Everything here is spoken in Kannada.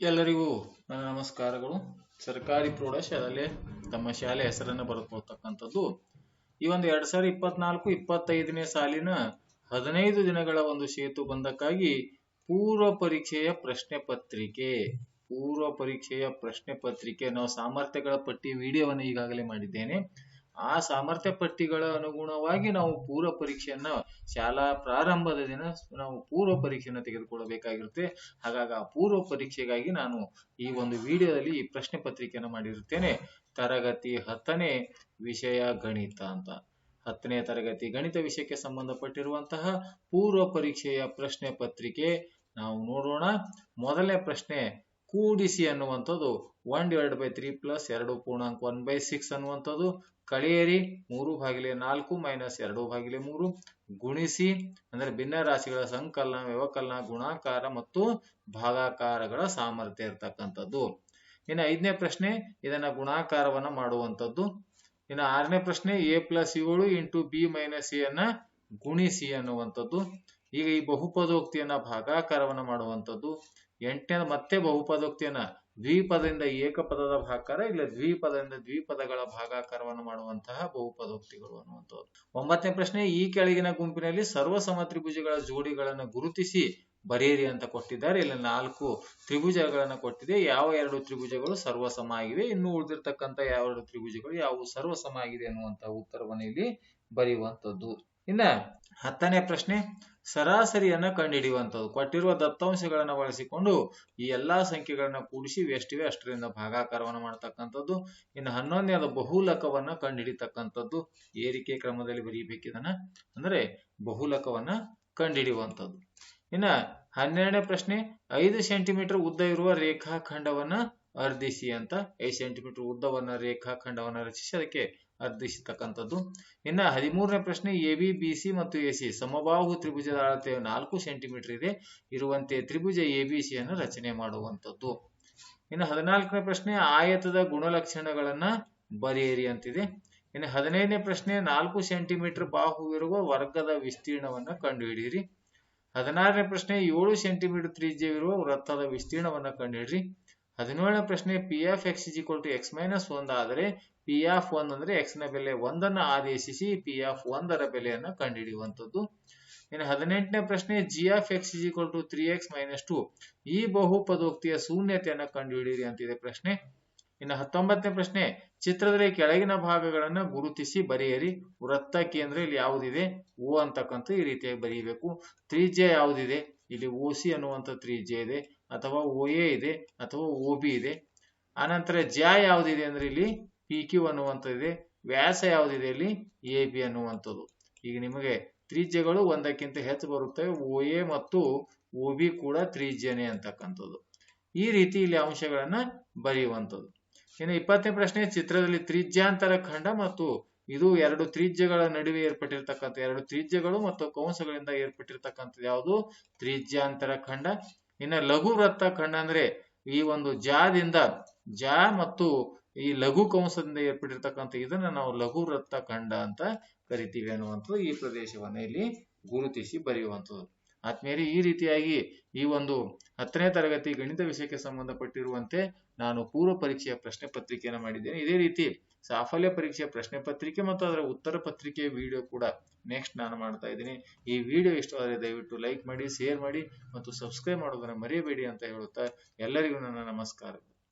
ಎಲ್ಲರಿಗೂ ನನ್ನ ನಮಸ್ಕಾರಗಳು. ಸರ್ಕಾರಿ ಪ್ರೌಢಶಾಲೆ ತಮ್ಮ ಶಾಲೆ ಹೆಸರನ್ನು ಬರೆದುಕೊಳ್ತಕ್ಕಂಥದ್ದು. ಈ ಒಂದು ಎರಡ್ ಸಾವಿರದ ಇಪ್ಪತ್ನಾಲ್ಕು, ಇಪ್ಪತ್ತೈದನೇ ಸಾಲಿನ ಹದಿನೈದು ದಿನಗಳ ಒಂದು ಸೇತು ಬಂದಕ್ಕಾಗಿ ಪೂರ್ವ ಪರೀಕ್ಷೆಯ ಪ್ರಶ್ನೆ ಪತ್ರಿಕೆ, ಪೂರ್ವ ಪರೀಕ್ಷೆಯ ಪ್ರಶ್ನೆ ಪತ್ರಿಕೆ ನಾವು ಸಾಮರ್ಥ್ಯಗಳ ಪಟ್ಟಿ ವಿಡಿಯೋವನ್ನು ಈಗಾಗಲೇ ಮಾಡಿದ್ದೇನೆ. ಆ ಸಾಮರ್ಥ್ಯ ಪಟ್ಟಿಗಳ ಅನುಗುಣವಾಗಿ ನಾವು ಪೂರ್ವ ಪರೀಕ್ಷೆಯನ್ನ ಶಾಲಾ ಪ್ರಾರಂಭದ ದಿನ ನಾವು ಪೂರ್ವ ಪರೀಕ್ಷೆಯನ್ನು ತೆಗೆದುಕೊಳ್ಳಬೇಕಾಗಿರುತ್ತೆ. ಹಾಗಾಗಿ ಆ ಪೂರ್ವ ಪರೀಕ್ಷೆಗಾಗಿ ನಾನು ಈ ಒಂದು ವಿಡಿಯೋದಲ್ಲಿ ಈ ಪ್ರಶ್ನೆ ಪತ್ರಿಕೆಯನ್ನು ಮಾಡಿರುತ್ತೇನೆ. ತರಗತಿ ಹತ್ತನೇ ವಿಷಯ ಗಣಿತ ಅಂತ. ಹತ್ತನೇ ತರಗತಿ ಗಣಿತ ವಿಷಯಕ್ಕೆ ಸಂಬಂಧಪಟ್ಟಿರುವಂತಹ ಪೂರ್ವ ಪರೀಕ್ಷೆಯ ಪ್ರಶ್ನೆ ಪತ್ರಿಕೆ ನಾವು ನೋಡೋಣ. ಮೊದಲನೇ ಪ್ರಶ್ನೆ ಕೂಡಿಸಿ ಅನ್ನುವಂಥದ್ದು one divide by three plus ಎರಡು ಪೂರ್ಣಾಂಕ ಒನ್ ಬೈ ಸಿಕ್ಸ್ ಅನ್ನುವಂಥದ್ದು. ಕಳೆಯಿರಿ, ಮೂರು ಭಾಗಿಲೆ ನಾಲ್ಕು ಮೈನಸ್ ಎರಡು ಭಾಗಿಲೆ ಮೂರು. ಗುಣಿಸಿ, ಅಂದರೆ ಭಿನ್ನ ರಾಶಿಗಳ ಸಂಕಲನ, ವ್ಯವಕಲನ, ಗುಣಾಕಾರ ಮತ್ತು ಭಾಗಾಕಾರಗಳ ಸಾಮರ್ಥ್ಯ ಇರ್ತಕ್ಕಂಥದ್ದು. ಇನ್ನು ಐದನೇ ಪ್ರಶ್ನೆ, ಇದನ್ನ ಗುಣಾಕಾರವನ್ನ ಮಾಡುವಂಥದ್ದು. ಇನ್ನು ಆರನೇ ಪ್ರಶ್ನೆ ಎ ಪ್ಲಸ್ ಏಳು ಇಂಟು ಬಿ ಮೈನಸ್ ಎ ಅನ್ನ ಗುಣಿಸಿ ಅನ್ನುವಂಥದ್ದು. ಈಗ ಈ ಬಹುಪದೋಕ್ತಿಯನ್ನ ಭಾಗಾಕಾರವನ್ನ ಮಾಡುವಂಥದ್ದು. ಎಂಟನೇ ಮತ್ತೆ ಬಹುಪದೋಕ್ತಿಯನ್ನ ದ್ವಿಪದದಿಂದ ಏಕಪದದ ಭಾಗಕಾರ ಇಲ್ಲ ದ್ವಿಪದದಿಂದ ದ್ವಿಪದಗಳ ಭಾಗಾಕಾರವನ್ನು ಮಾಡುವಂತಹ ಬಹುಪದೋಕ್ತಿಗಳು ಅನ್ನುವಂಥದ್ದು. ಒಂಬತ್ತನೇ ಪ್ರಶ್ನೆ, ಈ ಕೆಳಗಿನ ಗುಂಪಿನಲ್ಲಿ ಸರ್ವಸಮ ತ್ರಿಭುಜಗಳ ಜೋಡಿಗಳನ್ನು ಗುರುತಿಸಿ ಬರೆಯಿರಿ ಅಂತ ಕೊಟ್ಟಿದ್ದಾರೆ. ಇಲ್ಲಿ ನಾಲ್ಕು ತ್ರಿಭುಜಗಳನ್ನು ಕೊಟ್ಟಿದೆ. ಯಾವ ಎರಡು ತ್ರಿಭುಜಗಳು ಸರ್ವಸಮ ಆಗಿವೆ ಇನ್ನು ಉಳಿದಿರ್ತಕ್ಕಂಥ ಯಾವ ಎರಡು ತ್ರಿಭುಜಗಳು ಯಾವುವು? ಸರ್ವಸಮ ಆಗಿದೆ ಅನ್ನುವಂತಹ ಉತ್ತರವನ್ನು ಇಲ್ಲಿ ಬರೆಯುವಂಥದ್ದು. ಇನ್ನ ಹತ್ತನೇ ಪ್ರಶ್ನೆ ಸರಾಸರಿಯನ್ನ ಕಂಡುಹಿಡಿಯುವಂಥದ್ದು ಕೊಟ್ಟಿರುವ ದತ್ತಾಂಶಗಳನ್ನ ಬಳಸಿಕೊಂಡು ಈ ಎಲ್ಲಾ ಸಂಖ್ಯೆಗಳನ್ನ ಕೂಡಿಸಿ ಎಷ್ಟಿವೆ ಅಷ್ಟರಿಂದ ಭಾಗಾಕಾರವನ್ನು ಮಾಡತಕ್ಕಂಥದ್ದು. ಇನ್ನು ಹನ್ನೊಂದನೇದು ಬಹುಲಕವನ್ನ ಕಂಡುಹಿಡಿತಕ್ಕಂಥದ್ದು ಏರಿಕೆ ಕ್ರಮದಲ್ಲಿ ಬರೀಬೇಕಿದನ್ನ ಅಂದ್ರೆ ಬಹುಲಕವನ್ನ ಕಂಡುಹಿಡಿಯುವಂಥದ್ದು ಇನ್ನ ಹನ್ನೆರಡನೇ ಪ್ರಶ್ನೆ, ಐದು ಸೆಂಟಿಮೀಟರ್ ಉದ್ದ ಇರುವ ರೇಖಾಖಂಡವನ್ನ ಅರ್ಧಿಸಿ ಅಂತ. ಐದು ಸೆಂಟಿಮೀಟರ್ ಉದ್ದವನ್ನ ರೇಖಾಖಂಡವನ್ನ ರಚಿಸಿ, ಅದಕ್ಕೆ ಅರ್ಧಿಸತಕ್ಕಂಥದ್ದು ಇನ್ನ ಹದಿಮೂರನೇ ಪ್ರಶ್ನೆ ಎ ಬಿ ಬಿ ಸಿ ಮತ್ತು ಎ ಸಿ ಸಮಬಾಹು ತ್ರಿಭುಜದ ಅಳತೆ ನಾಲ್ಕು ಸೆಂಟಿಮೀಟರ್ ಇದೆ. ಇರುವಂತೆ ತ್ರಿಭುಜ ಎ ಬಿ ಸಿ ಅನ್ನು ರಚನೆ ಮಾಡುವಂಥದ್ದು. ಇನ್ನು ಹದಿನಾಲ್ಕನೇ ಪ್ರಶ್ನೆ, ಆಯತದ ಗುಣಲಕ್ಷಣಗಳನ್ನ ಬರೆಯಿರಿ ಅಂತಿದೆ. ಇನ್ನು ಹದಿನೈದನೇ ಪ್ರಶ್ನೆ, ನಾಲ್ಕು ಸೆಂಟಿಮೀಟರ್ ಬಾಹುವಿರುವ ವರ್ಗದ ವಿಸ್ತೀರ್ಣವನ್ನು ಕಂಡುಹಿಡಿಯಿರಿ. ಹದಿನಾರನೇ ಪ್ರಶ್ನೆ, ಏಳು ಸೆಂಟಿಮೀಟರ್ ತ್ರಿಜ್ಯವಿರುವ ವೃತ್ತದ ವಿಸ್ತೀರ್ಣವನ್ನು ಕಂಡುಹಿಡ್ರಿ ಹದಿನೇಳನೇ ಪ್ರಶ್ನೆ P of X is equal to X minus ಒಂದು ಆದರೆ ಪಿ ಎಫ್ ಒಂದ್ ಅಂದ್ರೆ ಎಕ್ಸ್ನ ಬೆಲೆ ಒಂದನ್ನ ಆದೇಶಿಸಿ ಪಿ ಎಫ್ ಒಂದರ ಬೆಲೆಯನ್ನ ಕಂಡುಹಿಡಿಯುವಂಥದ್ದು. ಇನ್ನು ಹದಿನೆಂಟನೇ ಪ್ರಶ್ನೆ G of X is equal to three X minus two ಈ ಬಹುಪದೋಕ್ತಿಯ ಶೂನ್ಯತೆಯನ್ನ ಕಂಡುಹಿಡಿಯಿರಿ ಅಂತಿದೆ ಪ್ರಶ್ನೆ. ಇನ್ನು ಹತ್ತೊಂಬತ್ತನೇ ಪ್ರಶ್ನೆ, ಚಿತ್ರದಲ್ಲಿ ಕೆಳಗಿನ ಭಾಗಗಳನ್ನು ಗುರುತಿಸಿ ಬರೆಯಿರಿ. ವೃತ್ತ ಕೇಂದ್ರ ಇಲ್ಲಿ ಯಾವುದಿದೆ? ಓ ಅಂತಕ್ಕಂಥ ಈ ರೀತಿಯಾಗಿ ಬರೀಬೇಕು. ತ್ರಿಜ್ಯ ಯಾವುದಿದೆ? ಇಲ್ಲಿ ಓ ಸಿ ಅನ್ನುವಂಥ ತ್ರಿಜ್ಯ ಇದೆ. ಅಥವಾ ಓ ಎ ಇದೆ ಅಥವಾ ಓ ಬಿ ಇದೆ. ಆನಂತರ ಜ್ಯಾ ಯಾವುದಿದೆ ಅಂದ್ರೆ ಇಲ್ಲಿ? ಪಿ ಕ್ಯೂ ಅನ್ನುವಂಥದ್ದಿದೆ ವ್ಯಾಸ ಯಾವುದಿದೆ ಇಲ್ಲಿ? ಎ ಬಿ ಅನ್ನುವಂಥದ್ದು. ಈಗ ನಿಮಗೆ ತ್ರಿಜ್ಯಗಳು ಒಂದಕ್ಕಿಂತ ಹೆಚ್ಚು ಬರುತ್ತವೆ ಓ ಎ ಮತ್ತು ಓ ಬಿ ಕೂಡ ತ್ರಿಜ್ಯನೇ ಅಂತಕ್ಕಂಥದ್ದು. ಈ ರೀತಿ ಇಲ್ಲಿ ಅಂಶಗಳನ್ನ ಬರೆಯುವಂಥದ್ದು. ಇನ್ನು ಇಪ್ಪತ್ತನೇ ಪ್ರಶ್ನೆ, ಚಿತ್ರದಲ್ಲಿ ತ್ರಿಜ್ಯಾಂತರ ಖಂಡ ಮತ್ತು ಇದು ಎರಡು ತ್ರಿಜ್ಯಗಳ ನಡುವೆ ಏರ್ಪಟ್ಟಿರ್ತಕ್ಕಂಥ ಎರಡು ತ್ರಿಜ್ಯಗಳು ಮತ್ತು ಕೌಂಸಗಳಿಂದ ಏರ್ಪಟ್ಟಿರ್ತಕ್ಕಂಥದ್ದು ಯಾವುದು? ತ್ರಿಜ್ಯಾಂತರ ಖಂಡ. ಇನ್ನು ಲಘು ವೃತ್ತ ಖಂಡ ಅಂದ್ರೆ ಈ ಒಂದು ಜಾದಿಂದ, ಜಾ ಮತ್ತು ಈ ಲಘು ಕಂಸದಿಂದ ಏರ್ಪಟ್ಟಿರ್ತಕ್ಕಂಥ ಇದನ್ನ ನಾವು ಲಘು ವೃತ್ತ ಖಂಡ ಅಂತ ಕರಿತೀವಿ ಅನ್ನುವಂಥದ್ದು ಈ ಪ್ರದೇಶವನ್ನ ಇಲ್ಲಿ ಗುರುತಿಸಿ ಬರೆಯುವಂಥದ್ದು. ಆದ್ಮೇಲೆ ಈ ರೀತಿಯಾಗಿ ಈ ಒಂದು ಹತ್ತನೇ ತರಗತಿ ಗಣಿತ ವಿಷಯಕ್ಕೆ ಸಂಬಂಧಪಟ್ಟಿರುವಂತೆ ನಾನು ಪೂರ್ವ ಪರೀಕ್ಷೆಯ ಪ್ರಶ್ನೆ ಪತ್ರಿಕೆಯನ್ನು ಮಾಡಿದ್ದೇನೆ. ಇದೇ ರೀತಿ ಸಾಫಲ್ಯ ಪರೀಕ್ಷೆಯ ಪ್ರಶ್ನೆ ಪತ್ರಿಕೆ ಮತ್ತು ಅದರ ಉತ್ತರ ಪತ್ರಿಕೆಯ ವಿಡಿಯೋ ಕೂಡ ನೆಕ್ಸ್ಟ್ ನಾನು ಮಾಡ್ತಾ ಇದ್ದೀನಿ. ಈ ವಿಡಿಯೋ ಇಷ್ಟವಾದರೆ ದಯವಿಟ್ಟು ಲೈಕ್ ಮಾಡಿ ಶೇರ್ ಮಾಡಿ ಮತ್ತು ಸಬ್ಸ್ಕ್ರೈಬ್ ಮಾಡೋದನ್ನ ಮರೆಯಬೇಡಿ ಅಂತ ಹೇಳುತ್ತಾ ಎಲ್ಲರಿಗೂ ನನ್ನ ನಮಸ್ಕಾರ.